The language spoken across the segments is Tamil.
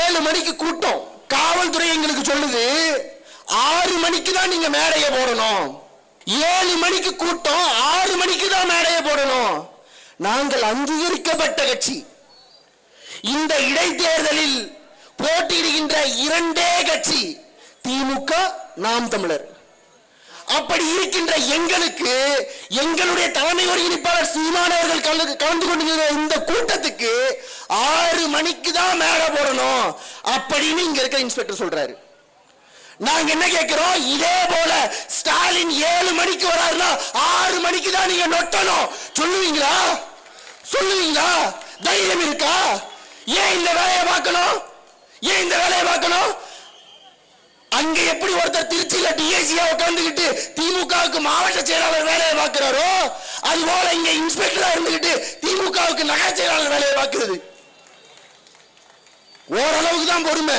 ஏழு மணிக்கு கூட்டம். காவல்துறை எங்களுக்கு சொல்லுது ஆறு மணிக்கு தான் நீங்க மேடையை போடணும். ஏழு மணிக்கு கூட்டம் ஆறு மணிக்கு தான் மேடையை போடணும். நாங்கள் அங்கீகரிக்கப்பட்ட கட்சி. இந்த இடைத்தேர்தலில் போட்டியிடுகின்ற இரண்டே கட்சி திமுக நாம் தமிழர். அப்படி இருக்கின்ற எங்களுக்கு எங்களுடைய தலைமை ஒருங்கிணைப்பாளர் சீமானவர்கள் கலந்து கலந்து கொண்டிருக்கிற இந்த கூட்டத்துக்கு ஆறு மணிக்கு தான் மேல போடணும் அப்படின்னு இங்க இருக்க இன்ஸ்பெக்டர் சொல்றாரு. நாங்க என்ன கேட்கிறோம் இதே போல ஸ்டாலின் ஏழு மணிக்கு வராருன்னா ஆறு மணிக்கு தான் நீங்க நொட்டணும். சொல்லுவீங்களா? சொல்லுவீங்களா? தைரியம் இருக்கா? ஏன் இந்த வேலையை பார்க்கணும்? ஏன் இந்த வேலையை பார்க்கணும்? அங்க எப்படி ஒருத்தர் திருச்சியில டிஐசியா உட்கார்ந்துகிட்டு திமுகவுக்கு மாவட்ட செயலாளர் வேலையை பார்க்கிறாரோ அது போல இங்க இன்ஸ்பெக்டரா இருந்துகிட்டு திமுகவுக்கு நகர செயலாளர் வேலையை பார்க்கிறது. ஓரளவுக்கு தான் பொறுமை.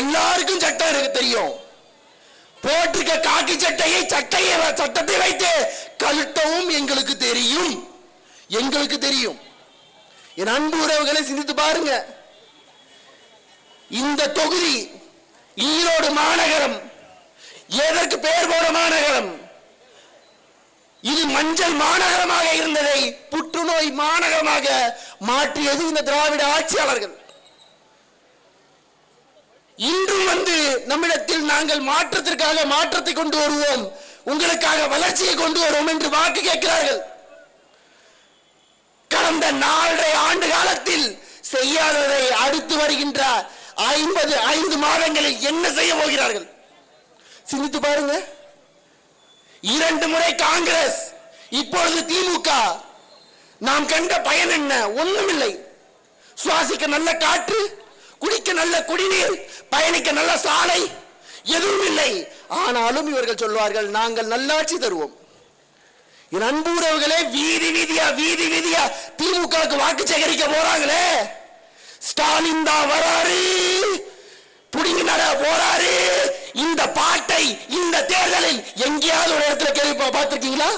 எல்லாருக்கும் சட்டம் இருக்கு தெரியும். போட்டிருக்க காக்கி சட்டையை சட்டையை சட்டத்தை வைத்து கழுட்டவும் எங்களுக்கு தெரியும். எங்களுக்கு தெரியும். என் அன்பு உறவுகளை சிந்தித்து பாருங்க. இந்த தொகுதி ஈரோடு மாநகரம். எதற்கு பெயர் போன மாநகரம்? இது மஞ்சள் மாநகரமாக இருந்ததை புற்றுநோய் மாநகரமாக மாற்றியது இந்த திராவிட ஆட்சியாளர்கள். இன்றும் வந்து நம்மிடத்தில் நாங்கள் மாற்றத்திற்காக மாற்றத்தை கொண்டு வருவோம் உங்களுக்காக வளர்ச்சியை கொண்டு வருவோம் என்று வாக்கு கேட்கிறார்கள். கடந்த நாலரை ஆண்டு காலத்தில் செய்யாததை அடுத்து வருகின்ற ஐம்பது ஐந்து மாதங்களில் என்ன செய்ய போகிறார்கள்? சிந்தித்து பாருங்க. இரண்டு முறை காங்கிரஸ் இப்பொழுது திமுக. நாம் கண்ட பயன் என்ன? ஒண்ணுமில்லை. சுவாசிக்க நல்ல காற்று குடிக்க நல்ல குடிநீர் பயணிக்க நல்ல சாலை எதுவும் இல்லை ஆனாலும் இவர்கள் சொல்வார்கள் நாங்கள் நல்லாட்சி தருவோம். என் அன்பு உறவுகளே வீதி வீதியா வீதி வீதியா திமுகவுக்கு வாக்கு சேகரிக்க போறாங்களே? ஸ்டாலின் தான் வராரு. புடிங்கி போறாரு. இந்த பாட்டை இந்த தேர்தலில் எங்கேயாவது ஒரு இடத்துல கேள்வி பார்த்திருக்கீங்களா?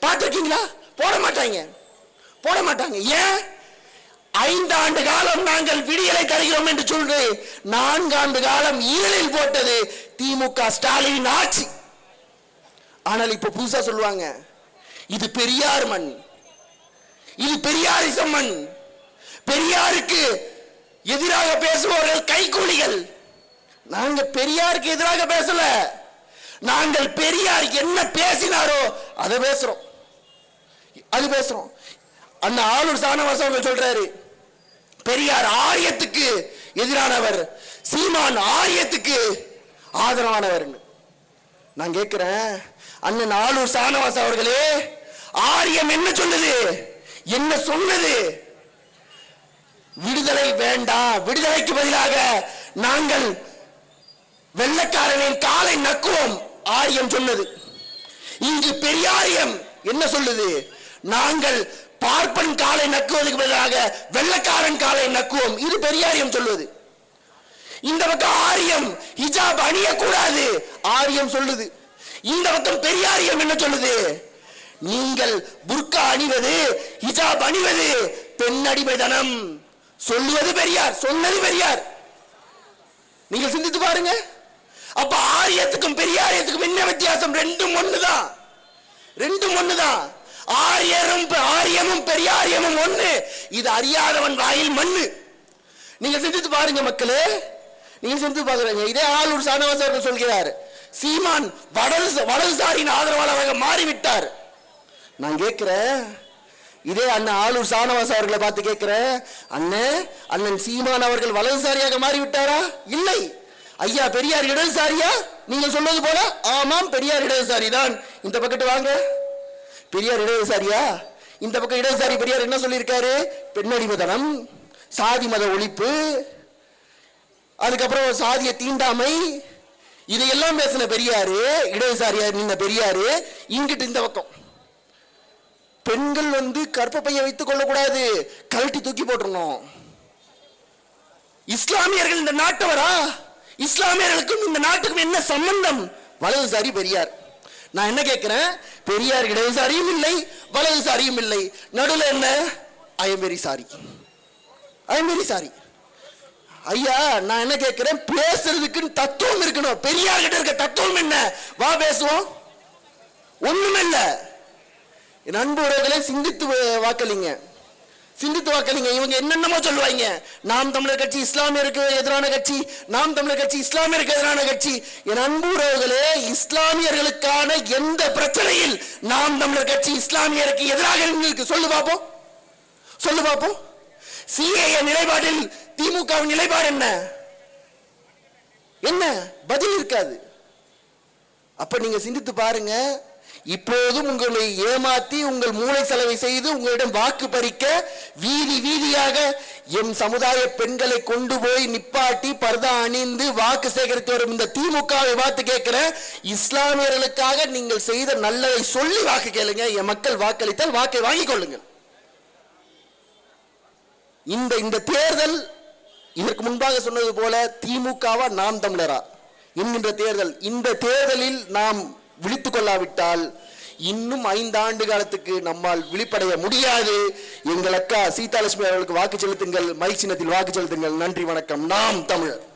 பார்த்துருக்கீங்களா? போட மாட்டாங்க. போட மாட்டாங்க. ஏன்? ஐந்து ஆண்டு காலம் நாங்கள் விடியலை தருகிறோம் என்று சொல்லி. நான்காண்டு காலம் ஈரலில் போட்டது திமுக ஸ்டாலின் ஆட்சி. ஆனால் இப்ப புதுசா சொல்லுவாங்க. இது பெரியார் மண். இது பெரியாரிசம் மண். பெரியாருக்கு எதிராக பேசுபவர்கள் கைகூலிகள். நாங்க பெரியாருக்கு எதிராக பேசல. நாங்கள் பெரியார் என்ன பேசினாரோ அதை பேசுறோம். அது பேசுறோம். அந்த ஆளுநர் சாணவாசம் அவர்கள் சொல்றாரு பெரியார் ஆரியத்துக்கு எதிரானவர் சீமான் ஆரியத்துக்கு ஆதரவானவர் நான் கேட்கிறேன் அண்ணன் ஆளூர் சாணவாச அவர்களே ஆரியம் என்ன சொன்னது என்ன சொன்னது? விடுதலை வேண்டாம் விடுதலைக்கு பதிலாக நாங்கள் வெள்ளக்காரனின் காலை நக்குவோம் ஆரியம் சொன்னது. இங்கு பெரியாரியம் என்ன சொல்லுது? நாங்கள் பார்ப்பன் காலை நக்குவதற்கு பதிலாக வெள்ளக்காரன் காலை நக்குவோம். இது பெரியாரியம் சொல்லுவது இந்த பக்கம் ஆரியம் ஹிஜாப் அணியக்கூடாது ஆரியம் சொல்லுது. இந்த பக்கம் பெரியாரியம் என்ன சொல்லுது? நீங்கள் புர்கா அணிவது ஹிஜாப் அணிவது பெண் அடிமைதனம். சொல்லுவது பெரியார் சொன்னது பெரியார். நீங்கள் சிந்தித்து பாருங்க. அப்ப ஆரியத்துக்கும் பெரியாரியத்துக்கும் என்ன வித்தியாசம்? ரெண்டும் ஒண்ணுதான். ரெண்டும் ஒண்ணுதான். ஆரியரும் ஆரியமும் பெரியாரியமும் ஒண்ணு. இது அறியாதவன் வாயில் மண்ணு. நீங்க சிந்தித்து பாருங்க மக்களே. நீங்க சிந்தித்து பாக்குறீங்க இதே ஆளூர் சானவாச அவர்கள் சொல்கிறார் சீமான் வடது வடதுசாரியின் ஆதரவாளராக மாறிவிட்டார். நான் கேட்கிறேன் இதே அண்ணன் ஆளூர் சானவாச அவர்களை பார்த்து கேட்கிறேன். அண்ணன் அண்ணன் சீமான் அவர்கள் வலதுசாரியாக மாறிவிட்டாரா? இல்லை. ஐயா பெரியார் இடதுசாரியா நீங்க சொன்னது போல ஆமாம் பெரியார் இடதுசாரி தான். இந்த பக்கத்து வாங்க. பெரியார் இடதுசாரியா இந்த பக்கம் இடதுசாரி பெரியார் என்ன சொல்லியிருக்காரு? பெண்ணடிமதனம் சாதி மத ஒழிப்பு அதுக்கப்புறம் சாதிய தீண்டாமை. இதையெல்லாம் பேசின பெரியாரு இடதுசாரியா நின்ன பெரியாரு இங்கிட்டு இந்த பக்கம். பெண்கள் வந்து கற்பப்பையை வைத்துக் கொள்ளக்கூடாது. கழட்டி தூக்கி போட்டுருணும் இஸ்லாமியர்கள் இந்த நாட்டவரா இஸ்லாமியர்களுக்கும் இந்த நாட்டுக்கும் என்ன சம்பந்தம்? வலதுசாரி பெரியார். நான் என்ன கேட்கிறேன்? பெரியார் இடதுசாரியும் இல்லை வலதுசாரியும் இல்லை. நடுவில் என்ன? I sorry. I sorry. ஐயா நான் என்ன கேட்கிறேன்? பேசுறதுக்குன்னு தத்துவம் இருக்கணும். பெரியார் கிட்ட இருக்க தத்துவம் என்ன? வா பேசுவோம். ஒண்ணுமில்லை என் அன்பு உறவுகளை சிந்தித்து வாக்களிங்க. சிந்தித்து வாக்களிங்க. இவங்க என்னென்னமோ சொல்லுவாங்க. நாம் தமிழர் கட்சி இஸ்லாமியருக்கு எதிரான கட்சி நாம் தமிழர் கட்சி இஸ்லாமியருக்கு எதிரான கட்சி. என் அன்பு உறவுகளே இஸ்லாமியர்களுக்கான எந்த பிரச்சனையில் நாம் தமிழர் கட்சி இஸ்லாமியருக்கு எதிராக இருக்கு? சொல்லு பார்ப்போம் சொல்லு பார்ப்போம் சிஏஏ நிலைப்பாட்டில் திமுகவின் நிலைப்பாடு என்ன? என்ன? பதில் இருக்காது. அப்ப நீங்க சிந்தித்து பாருங்க. இப்போதும் உங்களை ஏமாத்தி உங்கள் மூளை செலவை செய்து உங்களிடம் வாக்கு பறிக்க வீதி வீதியாக எம் சமுதாய பெண்களை கொண்டு போய் நிப்பாட்டி பர்தா அணிந்து வாக்கு சேகரித்து வரும் இந்த திமுகவை பார்த்து கேட்கிற இஸ்லாமியர்களுக்காக நீங்கள் செய்த நல்லதை சொல்லி வாக்கு கேளுங்க. என் மக்கள் வாக்களித்தால் வாக்கை வாங்கிக் கொள்ளுங்கள். இந்த இந்த தேர்தல் இதற்கு முன்பாக சொன்னது போல திமுகவா நாம் தமிழரா? என்கின்ற தேர்தல். இந்த தேர்தலில் நாம் விழித்து கொள்ளாவிட்டால் இன்னும் ஐந்து ஆண்டு காலத்துக்கு நம்மால் விழிப்படைய முடியாது. எங்கள் அக்கா சீதாலட்சுமி அவர்களுக்கு வாக்கு செலுத்துங்கள் மைக் சின்னத்தில் வாக்கு செலுத்துங்கள். நன்றி வணக்கம். நாம் தமிழர்.